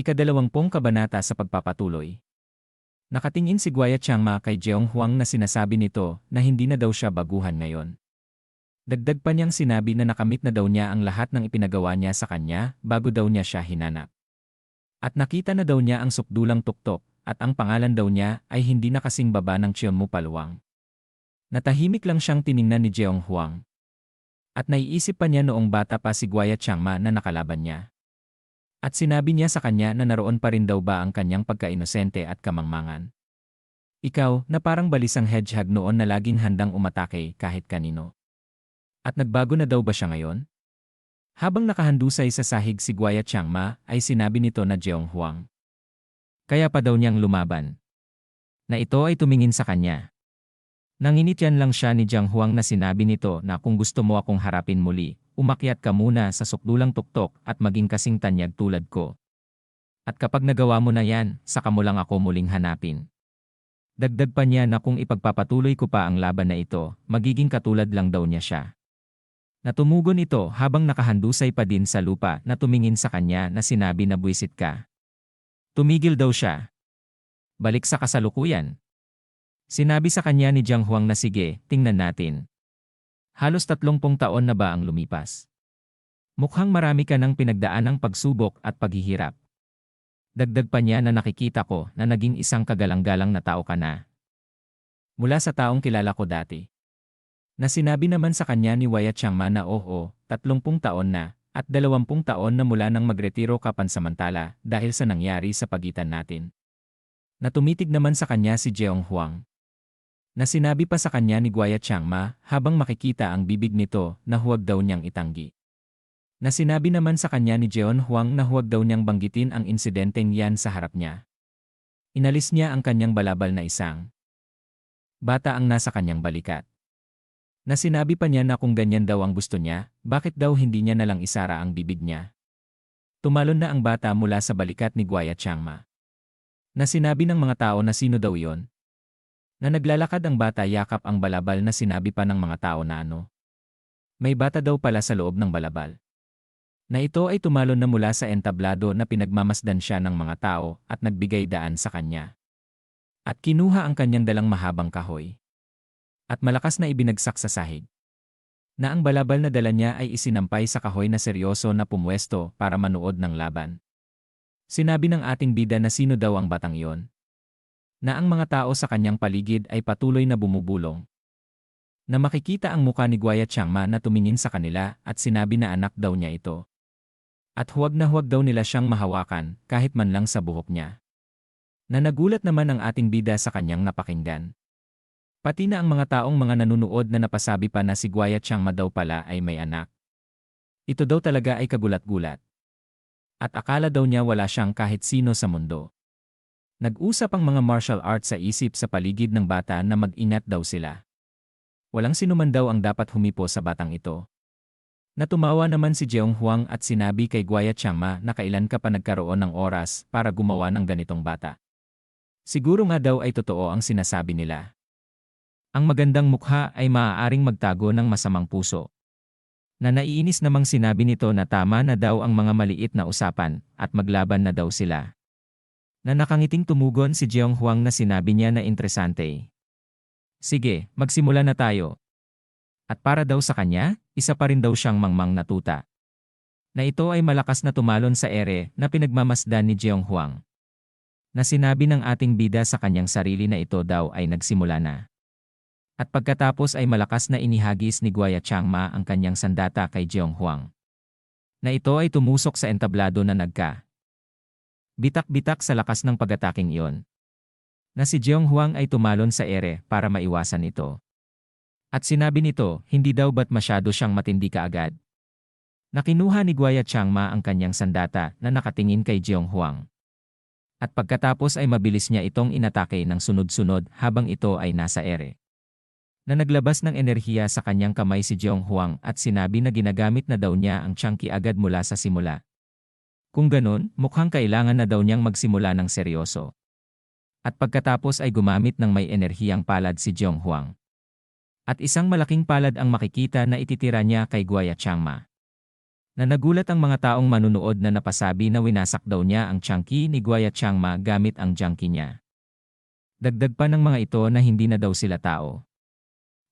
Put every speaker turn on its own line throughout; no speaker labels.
Ikadalawampung kabanata sa pagpapatuloy. Nakatingin si Guaya Changma kay Jeong Huang na sinasabi nito na hindi na daw siya baguhan ngayon. Dagdag pa niyang sinabi na nakamit na daw niya ang lahat ng ipinagawa niya sa kanya bago daw niya siya hinanap. At nakita na daw niya ang sukdulang tuktok at ang pangalan daw niya ay hindi na kasing baba ng Chionmu Paluwang. Natahimik lang siyang tiningnan ni Jeong Huang. At naiisip pa niya noong bata pa si Guaya Changma na nakalaban niya. At sinabi niya sa kanya na naroon pa rin daw ba ang kanyang pagkainosente at kamangmangan. Ikaw, na parang balisang hedgehog noon na laging handang umatake kahit kanino. At nagbago na daw ba siya ngayon? Habang nakahandusay sa sahig si Guaya Changma, ay sinabi nito na Jeong Huang. Kaya pa daw niyang lumaban. Na ito ay tumingin sa kanya. Nanginityan lang siya ni Jiang Huang na sinabi nito na kung gusto mo akong harapin muli, umakyat ka muna sa sukdulang tuktok at maging kasing tanyag tulad ko. At kapag nagawa mo na yan, saka mo lang ako muling hanapin. Dagdag pa niya na kung ipagpapatuloy ko pa ang laban na ito, magiging katulad lang daw niya siya. Natumugon ito habang nakahandusay pa din sa lupa na tumingin sa kanya na sinabi na buwisit ka. Tumigil daw siya. Balik sa kasalukuyan. Sinabi sa kanya ni Jiang Huang na sige, tingnan natin. Halos tatlongpong taon na ba ang lumipas? Mukhang marami ka ng pinagdaanang pagsubok at paghihirap. Dagdag pa niya na nakikita ko na naging isang kagalang-galang na tao ka na. Mula sa taong kilala ko dati. Na sinabi naman sa kanya ni Wyatt Changma na oo, tatlongpung taon na, at dalawampung taon na mula nang magretiro ka pansamantala dahil sa nangyari sa pagitan natin. Na tumitig naman sa kanya si Jeong Huang na sinabi pa sa kanya ni Guaya Changma habang makikita ang bibig nito na huwag daw niyang itanggi. Na sinabi naman sa kanya ni Jeon Huang na huwag daw niyang banggitin ang insidenteng yan sa harap niya. Inalis niya ang kanyang balabal na isang bata ang nasa kanyang balikat. Na sinabi pa niya na kung ganyan daw ang gusto niya, bakit daw hindi niya nalang isara ang bibig niya. Tumalon na ang bata mula sa balikat ni Guaya Changma. Na sinabi ng mga tao na sino daw yon, na naglalakad ang bata yakap ang balabal na sinabi pa ng mga tao na ano. May bata daw pala sa loob ng balabal. Na ito ay tumalon na mula sa entablado na pinagmamasdan siya ng mga tao at nagbigay daan sa kanya. At kinuha ang kanyang dalang mahabang kahoy. At malakas na ibinagsak sa sahig. Na ang balabal na dala niya ay isinampay sa kahoy na seryoso na pumwesto para manuod ng laban. Sinabi ng ating bida na sino daw ang batang iyon na ang mga tao sa kanyang paligid ay patuloy na bumubulong. Na makikita ang muka ni Guaya Changma na tumingin sa kanila at sinabi na anak daw niya ito. At huwag na huwag daw nila siyang mahawakan kahit man lang sa buhok niya. Na nagulat naman ang ating bida sa kanyang napakinggan. Pati na ang mga taong mga nanunood na napasabi pa na si Guaya Changma daw pala ay may anak. Ito daw talaga ay kagulat-gulat. At akala daw niya wala siyang kahit sino sa mundo. Nag-usap ang mga martial arts sa isip sa paligid ng bata na mag-ingat daw sila. Walang sinuman daw ang dapat humipo sa batang ito. Natumawa naman si Jeong Huang at sinabi kay Guaya Changma na kailan ka pa nagkaroon ng oras para gumawa ng ganitong bata. Siguro nga daw ay totoo ang sinasabi nila. Ang magandang mukha ay maaaring magtago ng masamang puso. Na naiinis namang sinabi nito na tama na daw ang mga maliit na usapan at maglaban na daw sila. Na nakangiting tumugon si Jeong Huang na sinabi niya na interesante. Sige, magsimula na tayo. At para daw sa kanya, isa pa rin daw siyang mangmang natuta. Na ito ay malakas na tumalon sa ere na pinagmamasdan ni Jeong Huang. Na sinabi ng ating bida sa kanyang sarili na ito daw ay nagsimula na. At pagkatapos ay malakas na inihagis ni Guaya Changma ang kanyang sandata kay Jeong Huang. Na ito ay tumusok sa entablado na nagka, Bitak-bitak sa lakas ng pagataking iyon. Na si Jeong Huang ay tumalon sa ere para maiwasan ito. At sinabi nito, hindi daw ba't masyado siyang matindi kaagad. Nakinuha ni Guaya Changma ang kanyang sandata na nakatingin kay Jeong Huang. At pagkatapos ay mabilis niya itong inatake ng sunod-sunod habang ito ay nasa ere. Na naglabas ng enerhiya sa kanyang kamay si Jeong Huang at sinabi na ginagamit na daw niya ang chunky agad mula sa simula. Kung ganun, mukhang kailangan na daw niyang magsimula ng seryoso. At pagkatapos ay gumamit ng may enerhiyang palad si Jeong Huang. At isang malaking palad ang makikita na ititira niya kay Guaya Changma.
Na nagulat ang mga taong manunood na napasabi na winasak daw niya ang chunky ni Guaya Changma gamit ang junkie niya. Dagdag pa ng mga ito na hindi na daw sila tao.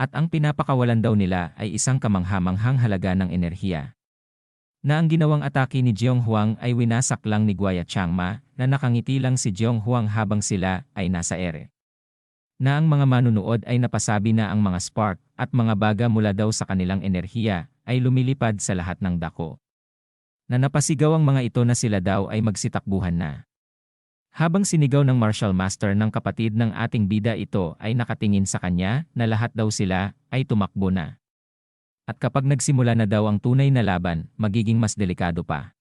At ang pinapakawalan daw nila ay isang kamanghamanghang halaga ng enerhiya. Na ang ginawang atake ni Jeong Huang ay winasak lang ni Guaya Changma na nakangiti lang si Jeong Huang habang sila ay nasa ere. Na ang mga manunood ay napasabi na ang mga spark at mga baga mula daw sa kanilang enerhiya ay lumilipad sa lahat ng dako. Na napasigaw ang mga ito na sila daw ay magsitakbuhan na. Habang sinigaw ng martial master ng kapatid ng ating bida ito ay nakatingin sa kanya na lahat daw sila ay tumakbo na. At kapag nagsimula na daw ang tunay na laban, magiging mas delikado pa.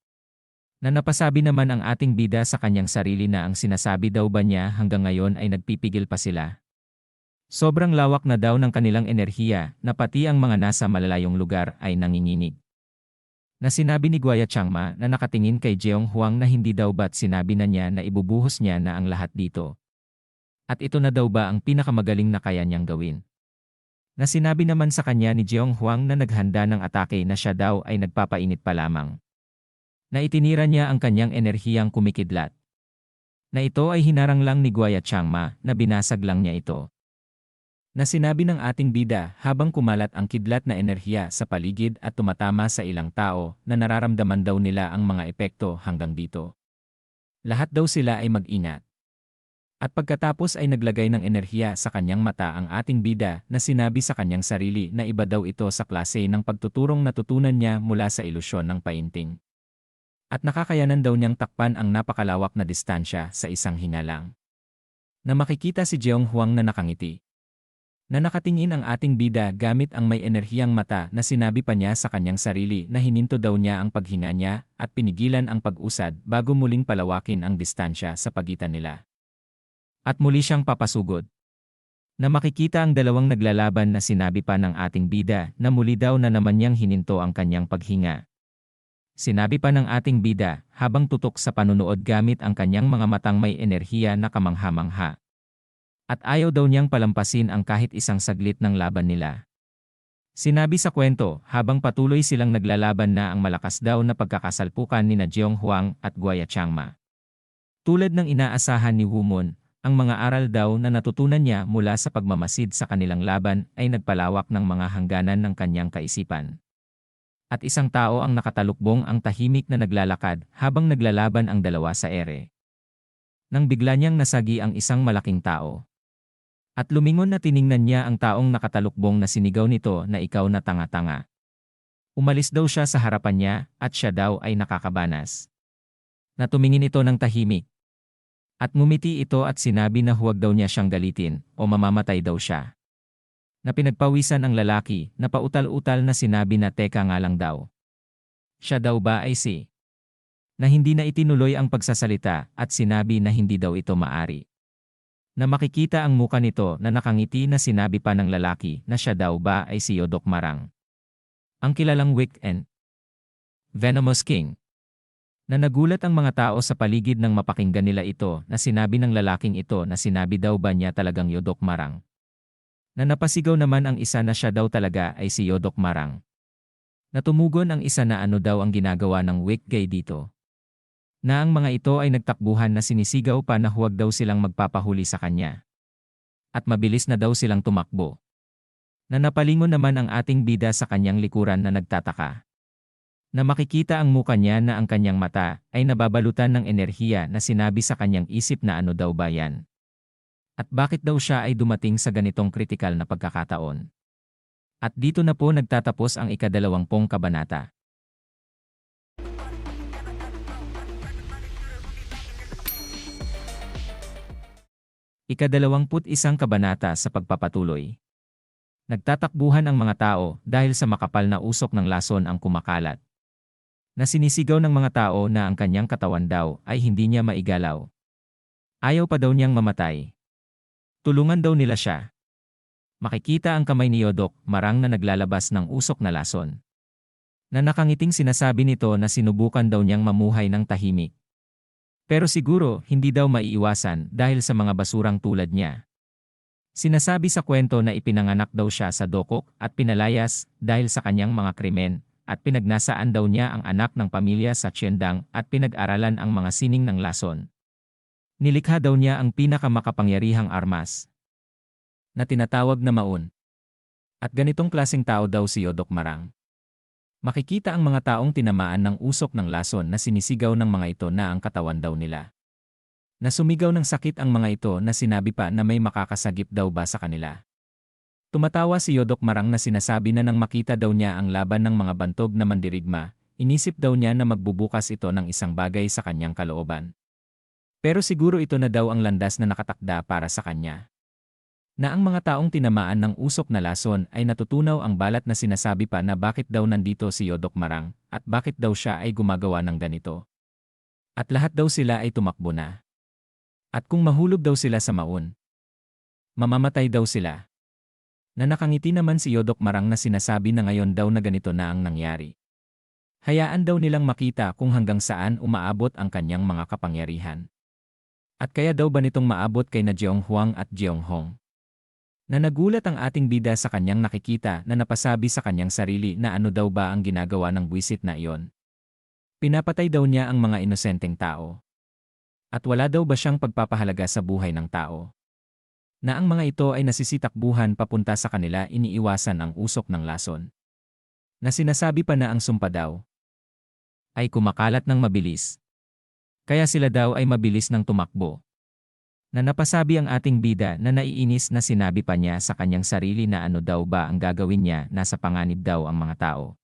Na napasabi naman ang ating bida sa kanyang sarili na ang sinasabi daw ba niya hanggang ngayon ay nagpipigil pa sila. Sobrang lawak na daw ng kanilang enerhiya na pati ang mga nasa malalayong lugar ay nanginginig na sinabi ni Guaya Changma na nakatingin kay Jeong Huang na hindi daw ba't sinabi na niya na ibubuhos niya na ang lahat dito. At ito na daw ba ang pinakamagaling na kaya niyang gawin. Na sinabi naman sa kanya ni Jeong Huang na naghanda ng atake na siya daw ay nagpapainit pa lamang. Na itinira niya ang kanyang enerhiyang kumikidlat. Na ito ay hinarang lang ni Guaya Changma na binasag lang niya ito na sinabi ng ating bida habang kumalat ang kidlat na enerhiya sa paligid at tumatama sa ilang tao na nararamdaman daw nila ang mga epekto hanggang dito. Lahat daw sila ay mag-ingat. At pagkatapos ay naglagay ng enerhiya sa kanyang mata ang ating bida na sinabi sa kanyang sarili na iba daw ito sa klase ng pagtuturong natutunan niya mula sa ilusyon ng painting. At nakakayanan daw niyang takpan ang napakalawak na distansya sa isang hinga lang. Na makikita si Jeong Huang na nakangiti na nakatingin ang ating bida gamit ang may enerhiyang mata na sinabi pa niya sa kanyang sarili na hininto daw niya ang paghinga niya at pinigilan ang pag-usad bago muling palawakin ang distansya sa pagitan nila. At muli siyang papasugod. Na makikita ang dalawang naglalaban na sinabi pa ng ating bida na muli daw na naman niyang hininto ang kanyang paghinga. Sinabi pa ng ating bida habang tutok sa panunood gamit ang kanyang mga matang may enerhiya na kamangha-mangha. At ayaw daw niyang palampasin ang kahit isang saglit ng laban nila. Sinabi sa kwento, habang patuloy silang naglalaban na ang malakas daw na pagkakasalpukan ni na Jeong Huang at Guaya Changma. Tulad ng inaasahan ni Wumon, ang mga aral daw na natutunan niya mula sa pagmamasid sa kanilang laban ay nagpalawak ng mga hangganan ng kanyang kaisipan. At isang tao ang nakatalukbong ang tahimik na naglalakad habang naglalaban ang dalawa sa ere. Nang bigla niyang nasagi ang isang malaking tao. At lumingon na tiningnan niya ang taong nakatalukbong na sinigaw nito na ikaw na tanga-tanga. Umalis daw siya sa harapan niya at siya daw ay nakakabanas. Natumingin ito ng tahimik. At ngumiti ito at sinabi na huwag daw niya siyang galitin o mamamatay daw siya. Na pinagpawisan ang lalaki na pautal-utal na sinabi na teka nga lang daw. Siya daw ba ay si? Na hindi na itinuloy ang pagsasalita at sinabi na hindi daw ito maari na makikita ang muka nito na nakangiti na sinabi pa ng lalaki na siya daw ba ay si Yodok Marang. Ang kilalang weekend. Venomous King. Na nagulat ang mga tao sa paligid nang mapakinggan nila ito na sinabi ng lalaking ito na sinabi daw ba niya talagang Yodok Marang. Na napasigaw naman ang isa na siya daw talaga ay si Yodok Marang. Natumugon ang isa na ano daw ang ginagawa ng weekgay dito na ang mga ito ay nagtakbuhan na sinisigaw pa na huwag daw silang magpapahuli sa kanya. At mabilis na daw silang tumakbo. Na napalingon naman ang ating bida sa kanyang likuran na nagtataka. Na makikita ang muka niya na ang kanyang mata ay nababalutan ng enerhiya na sinabi sa kanyang isip na ano daw ba yan. At bakit daw siya ay dumating sa ganitong kritikal na pagkakataon. At dito na po nagtatapos ang ikadalawampong kabanata. Ikadalawamput isang kabanata sa pagpapatuloy. Nagtatakbuhan ang mga tao dahil sa makapal na usok ng lason ang kumakalat. Na sinisigaw ng mga tao na ang kanyang katawan daw ay hindi niya maigalaw. Ayaw pa daw niyang mamatay. Tulungan daw nila siya. Makikita ang kamay ni Yodok marang na naglalabas ng usok na lason. Na nakangiting sinasabi nito na sinubukan daw niyang mamuhay ng tahimik. Pero siguro, hindi daw maiiwasan dahil sa mga basurang tulad niya. Sinasabi sa kwento na ipinanganak daw siya sa dokok at pinalayas dahil sa kanyang mga krimen at pinagnasaan daw niya ang anak ng pamilya sa Tiendang at pinag-aralan ang mga sining ng lason. Nilikha daw niya ang pinakamakapangyarihang armas na tinatawag na maun. At ganitong klaseng tao daw si Yodok Marang. Makikita ang mga taong tinamaan ng usok ng lason na sinisigaw ng mga ito na ang katawan daw nila. Nasumigaw ng sakit ang mga ito na sinabi pa na may makakasagip daw ba sa kanila. Tumatawa si Yodok Marang na sinasabi na nang makita daw niya ang laban ng mga bantog na mandirigma, inisip daw niya na magbubukas ito ng isang bagay sa kanyang kalooban. Pero siguro ito na daw ang landas na nakatakda para sa kanya. Na ang mga taong tinamaan ng usok na lason ay natutunaw ang balat na sinasabi pa na bakit daw nandito si Yodok Marang at bakit daw siya ay gumagawa ng ganito. At lahat daw sila ay tumakbo na. At kung mahulog daw sila sa maun, mamamatay daw sila. Na nakangiti naman si Yodok Marang na sinasabi na ngayon daw na ganito na ang nangyari. Hayaan daw nilang makita kung hanggang saan umaabot ang kanyang mga kapangyarihan. At kaya daw ba nitong maabot kay na Jeong Huang at Jeong Hong? Na nagulat ang ating bida sa kanyang nakikita na napasabi sa kanyang sarili na ano daw ba ang ginagawa ng buwisit na iyon. Pinapatay daw niya ang mga inosenteng tao. At wala daw ba siyang pagpapahalaga sa buhay ng tao? Na ang mga ito ay nasisitakbuhan papunta sa kanila iniiwasan ang usok ng lason. Na sinasabi pa na ang sumpa daw ay kumakalat ng mabilis. Kaya sila daw ay mabilis ng tumakbo. Na napasabi ang ating bida na naiinis na sinabi pa niya sa kanyang sarili na ano daw ba ang gagawin niya nasa panganib daw ang mga tao.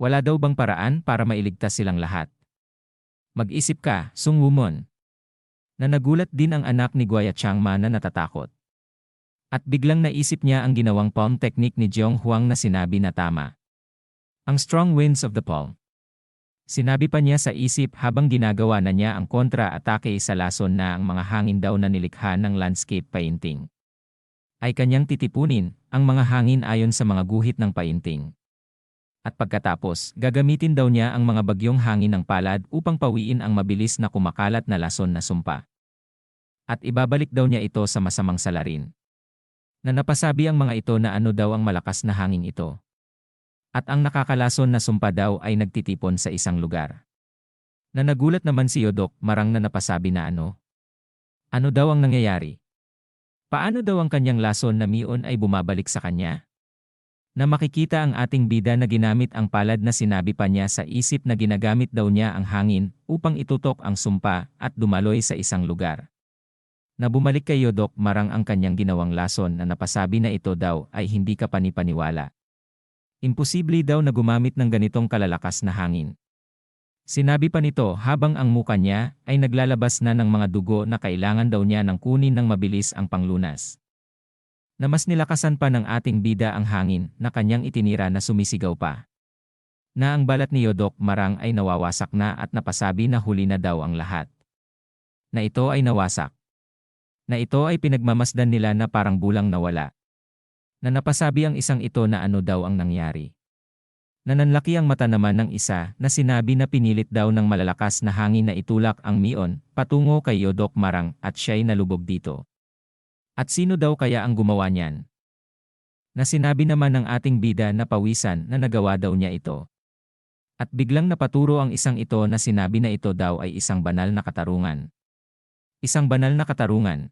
Wala daw bang paraan para mailigtas silang lahat? Mag-isip ka, Sung Wumon na nagulat din ang anak ni Guaya Changma na natatakot. At biglang naisip niya ang ginawang palm technique ni Jeong Huang na sinabi na tama. Ang strong winds of the palm. Sinabi pa niya sa isip habang ginagawa na niya ang kontra-atake sa lason na ang mga hangin daw na nilikha ng landscape painting. Ay kanyang titipunin ang mga hangin ayon sa mga guhit ng painting. At pagkatapos, gagamitin daw niya ang mga bagyong hangin ng palad upang pawiin ang mabilis na kumakalat na lason na sumpa. At ibabalik daw niya ito sa masamang salarin. Na napasabi ang mga ito na ano daw ang malakas na hangin ito. At ang nakakalason na sumpa daw ay nagtitipon sa isang lugar. Na nagulat naman si Yodok marang na napasabi na ano. Ano daw ang nangyayari? Paano daw ang kanyang lason na mion ay bumabalik sa kanya? Na makikita ang ating bida na ginamit ang palad na sinabi pa niya sa isip na ginagamit daw niya ang hangin upang itutok ang sumpa at dumaloy sa isang lugar. Na bumalik kay Yodok marang ang kanyang ginawang lason na napasabi na ito daw ay hindi ka panipaniwala. Imposible daw na gumamit ng ganitong kalalakas na hangin. Sinabi pa nito habang ang muka niya ay naglalabas na ng mga dugo na kailangan daw niya ng kunin ng mabilis ang panglunas na mas nilakasan pa ng ating bida ang hangin na kanyang itinira na sumisigaw pa. Na ang balat ni Yodok marang ay nawawasak na at napasabi na huli na daw ang lahat. Na ito ay nawasak. Na ito ay pinagmamasdan nila na parang bulang nawala. Na napasabi ang isang ito na ano daw ang nangyari. Nananlaki ang mata naman ng isa na sinabi na pinilit daw ng malalakas na hangin na itulak ang mion patungo kay Yodok Marang at siya'y nalubog dito. At sino daw kaya ang gumawa niyan? Na sinabi naman ng ating bida na pawisan na nagawa daw niya ito. At biglang napaturo ang isang ito na sinabi na ito daw ay isang banal na katarungan. Isang banal na katarungan.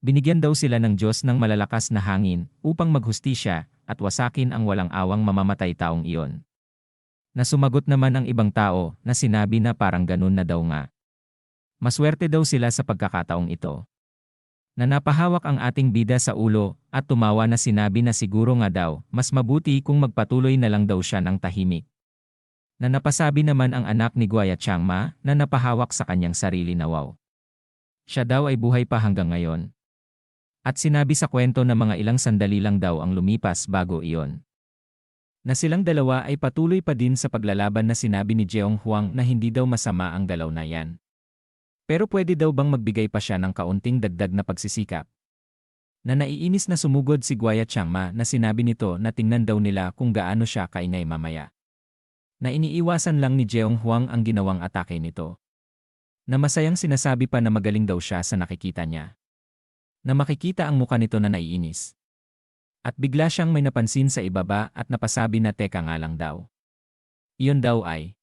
Binigyan daw sila ng Diyos ng malalakas na hangin upang maghustisya at wasakin ang walang awang mamamatay taong iyon. Na sumagot naman ang ibang tao na sinabi na parang ganun na daw nga. Maswerte daw sila sa pagkakataong ito na napahawak ang ating bida sa ulo at tumawa na sinabi na siguro nga daw, mas mabuti kung magpatuloy na lang daw siya ng tahimik. Na napasabi naman ang anak ni Guaya Changma na napahawak sa kanyang sarili na wow. Siya daw ay buhay pa hanggang ngayon. At sinabi sa kwento na mga ilang sandali lang daw ang lumipas bago iyon. Na silang dalawa ay patuloy pa din sa paglalaban na sinabi ni Jeong Huang na hindi daw masama ang galaw na yan. Pero pwede daw bang magbigay pa siya ng kaunting dagdag na pagsisikap? Na naiinis na sumugod si Guaya Changma na sinabi nito na tingnan daw nila kung gaano siya kaingay mamaya. Na iniiwasan lang ni Jeong Huang ang ginawang atake nito. Na masayang sinasabi pa na magaling daw siya sa nakikita niya. Na makikita ang muka nito na naiinis. At bigla siyang may napansin sa ibaba at napasabi na teka nga lang daw. Iyon daw ay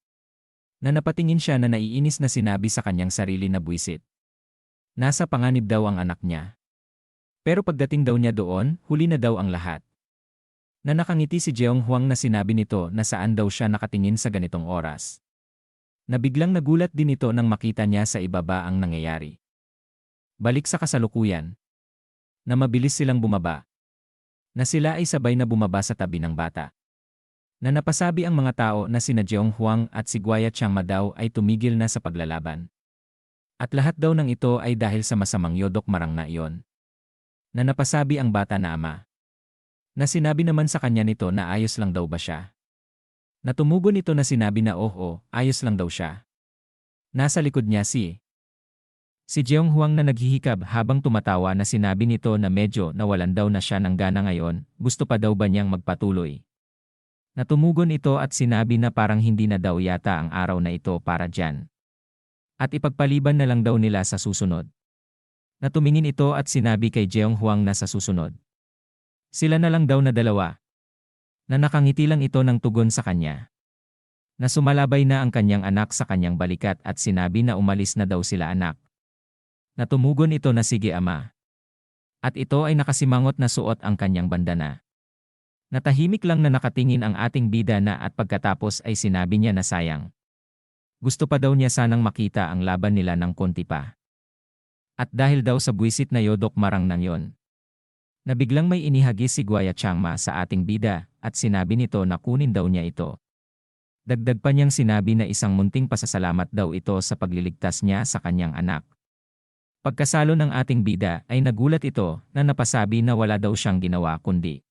na napatingin siya na naiinis na sinabi sa kanyang sarili na buwisit. Nasa panganib daw ang anak niya. Pero pagdating daw niya doon, huli na daw ang lahat. Na nakangiti si Jeong Huang na sinabi nito na saan daw siya nakatingin sa ganitong oras. Nabiglang nagulat din ito nang makita niya sa ibaba ang nangyayari. Balik sa kasalukuyan. Na mabilis silang bumaba. Na sila ay sabay na bumaba sa tabi ng bata na napasabi ang mga tao na sina Jeong Huang at si Guaya Changma daw ay tumigil na sa paglalaban. At lahat daw ng ito ay dahil sa masamang yodok marang na iyon. Na napasabi ang bata na ama. Na sinabi naman sa kanya nito na ayos lang daw ba siya. Natumugon ito na sinabi na oh oh, ayos lang daw siya. Nasa likod niya si Si Jeong Huang na naghihikab habang tumatawa na sinabi nito na medyo nawalan daw na siya ng gana ngayon, gusto pa daw ba niyang magpatuloy. Natumugon ito at sinabi na parang hindi na daw yata ang araw na ito para dyan. At ipagpaliban na lang daw nila sa susunod. Natumingin ito at sinabi kay Jeong Huang na sa susunod. Sila na lang daw na dalawa. Na nakangiti lang ito ng tugon sa kanya. Na sumalabay na ang kanyang anak sa kanyang balikat at sinabi na umalis na daw sila anak. Natumugon ito na sige ama. At ito ay nakasimangot na suot ang kanyang bandana. Natahimik lang na nakatingin ang ating bida na at pagkatapos ay sinabi niya na sayang. Gusto pa daw niya sanang makita ang laban nila ng konti pa. At dahil daw sa buwisit na yodok marang nang yon. Nabiglang may inihagis si Guaya Changma sa ating bida at sinabi nito na kunin daw niya ito. Dagdag pa niyang sinabi na isang munting pasasalamat daw ito sa pagliligtas niya sa kanyang anak. Pagkasalo ng ating bida ay nagulat ito na napasabi na wala daw siyang ginawa kundi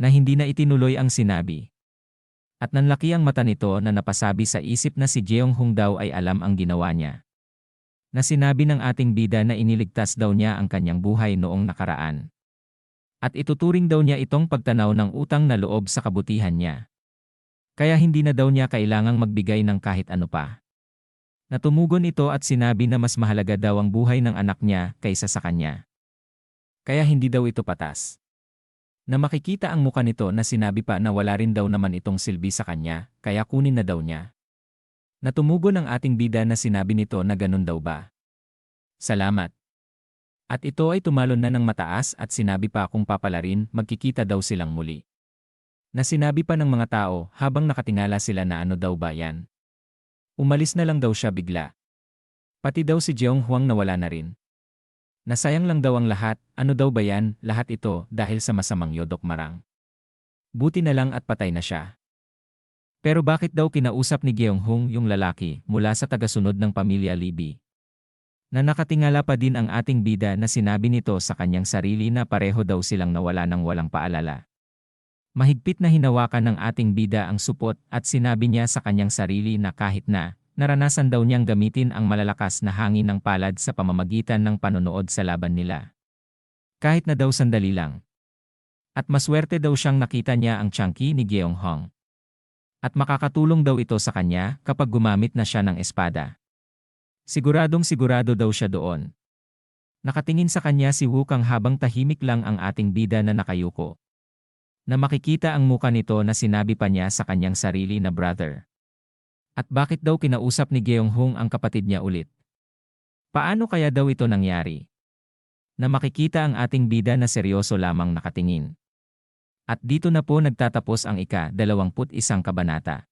na hindi na itinuloy ang sinabi. At nanlaki ang mata nito na napasabi sa isip na si Jeong Hung daw ay alam ang ginawa niya. Na sinabi ng ating bida na iniligtas daw niya ang kanyang buhay noong nakaraan. At ituturing daw niya itong pagtanaw ng utang na loob sa kabutihan niya. Kaya hindi na daw niya kailangang magbigay ng kahit ano pa. Natumugon ito at sinabi na mas mahalaga daw ang buhay ng anak niya kaysa sa kanya. Kaya hindi daw ito patas na makikita ang muka nito na sinabi pa na wala rin daw naman itong silbi sa kanya, kaya kunin na daw niya. Natumugo ng ating bida na sinabi nito na ganun daw ba. Salamat. At ito ay tumalon na ng mataas at sinabi pa kung papalarin, magkikita daw silang muli. Na sinabi pa ng mga tao habang nakatingala sila na ano daw ba yan. Umalis na lang daw siya bigla. Pati daw si Jeong Huang nawala na rin. Nasayang lang daw ang lahat, ano daw ba yan, lahat ito dahil sa masamang yodok marang. Buti na lang at patay na siya. Pero bakit daw kinausap ni Geong Hung yung lalaki mula sa tagasunod ng pamilya Libby? Na nakatingala pa din ang ating bida na sinabi nito sa kanyang sarili na pareho daw silang nawala ng walang paalala. Mahigpit na hinawakan ng ating bida ang supot at sinabi niya sa kanyang sarili na kahit na naranasan daw niyang gamitin ang malalakas na hangin ng palad sa pamamagitan ng panonood sa laban nila. Kahit na daw sandali lang. At maswerte daw siyang nakita niya ang chunky ni Geong Hong. At makakatulong daw ito sa kanya kapag gumamit na siya ng espada. Siguradong sigurado daw siya doon. Nakatingin sa kanya si Wukang habang tahimik lang ang ating bida na nakayuko. Na makikita ang muka nito na sinabi pa niya sa kanyang sarili na brother. At bakit daw kinausap ni Geong Hung ang kapatid niya ulit? Paano kaya daw ito nangyari? Na makikita ang ating bida na seryoso lamang nakatingin. At dito na po nagtatapos ang ika-21 kabanata.